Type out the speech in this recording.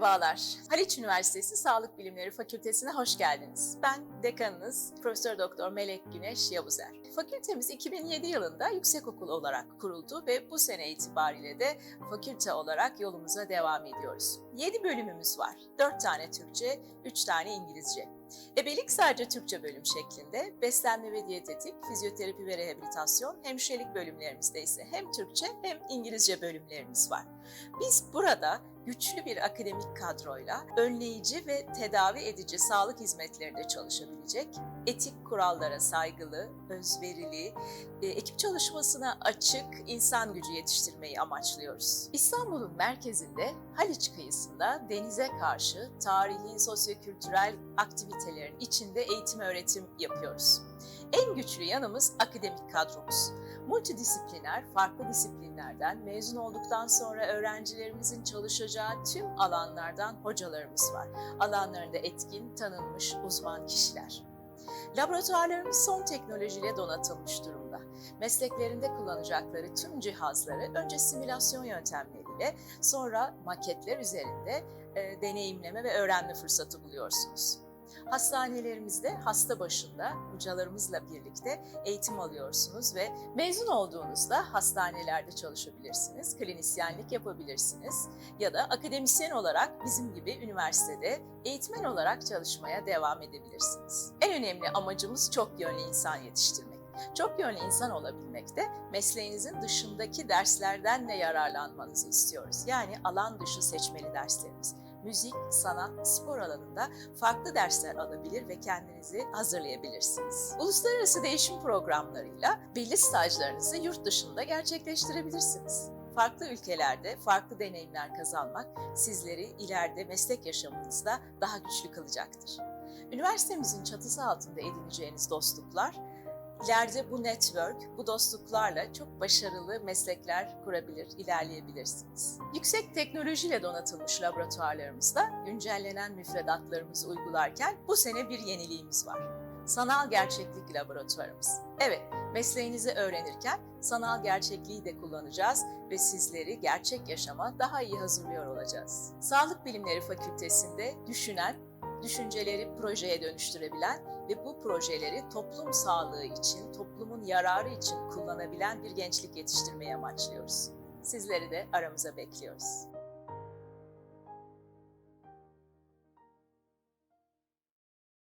Merhabalar. Haliç Üniversitesi Sağlık Bilimleri Fakültesine hoş geldiniz. Ben dekanınız Profesör Doktor Melek Güneş Yavuzer. Fakültemiz 2007 yılında yüksekokul olarak kuruldu ve bu sene itibariyle de fakülte olarak yolumuza devam ediyoruz. 7 bölümümüz var. 4 tane Türkçe, 3 tane İngilizce. Ebelik sadece Türkçe bölüm şeklinde, beslenme ve diyetetik, fizyoterapi ve rehabilitasyon, hemşirelik bölümlerimizde ise hem Türkçe hem İngilizce bölümlerimiz var. Biz burada güçlü bir akademik kadroyla önleyici ve tedavi edici sağlık hizmetlerinde çalışabilecek, etik kurallara saygılı, özverili, e, ekip çalışmasına açık insan gücü yetiştirmeyi amaçlıyoruz. İstanbul'un merkezinde Haliç kıyısında denize karşı tarihi, sosyokültürel aktivitelerin içinde eğitim öğretim yapıyoruz. En güçlü yanımız akademik kadromuz. Multidisipliner, farklı disiplinlerden mezun olduktan sonra öğrencilerimizin çalışacağı tüm alanlardan hocalarımız var. Alanlarında etkin, tanınmış uzman kişiler. Laboratuvarlarımız son teknolojiyle donatılmış durumda. Mesleklerinde kullanacakları tüm cihazları önce simülasyon yöntemleriyle sonra maketler üzerinde e, deneyimleme ve öğrenme fırsatı buluyorsunuz. Hastanelerimizde hasta başında hocalarımızla birlikte eğitim alıyorsunuz ve mezun olduğunuzda hastanelerde çalışabilirsiniz, klinisyenlik yapabilirsiniz ya da akademisyen olarak bizim gibi üniversitede eğitmen olarak çalışmaya devam edebilirsiniz. En önemli amacımız çok yönlü insan yetiştirmek. Çok yönlü insan olabilmekte mesleğinizin dışındaki derslerden de yararlanmanızı istiyoruz. Yani alan dışı seçmeli derslerimiz müzik, sanat, spor alanında farklı dersler alabilir ve kendinizi hazırlayabilirsiniz. Uluslararası değişim programlarıyla belli stajlarınızı yurt dışında gerçekleştirebilirsiniz. Farklı ülkelerde farklı deneyimler kazanmak sizleri ileride meslek yaşamınızda daha güçlü kılacaktır. Üniversitemizin çatısı altında edineceğiniz dostluklar İleride bu network, bu dostluklarla çok başarılı meslekler kurabilir, ilerleyebilirsiniz. Yüksek teknolojiyle donatılmış laboratuvarlarımızda güncellenen müfredatlarımızı uygularken bu sene bir yeniliğimiz var. Sanal gerçeklik laboratuvarımız. Evet, mesleğinizi öğrenirken sanal gerçekliği de kullanacağız ve sizleri gerçek yaşama daha iyi hazırlıyor olacağız. Sağlık Bilimleri Fakültesinde düşünen, düşünceleri projeye dönüştürebilen ve bu projeleri toplum sağlığı için, toplumun yararı için kullanabilen bir gençlik yetiştirmeyi amaçlıyoruz. Sizleri de aramıza bekliyoruz.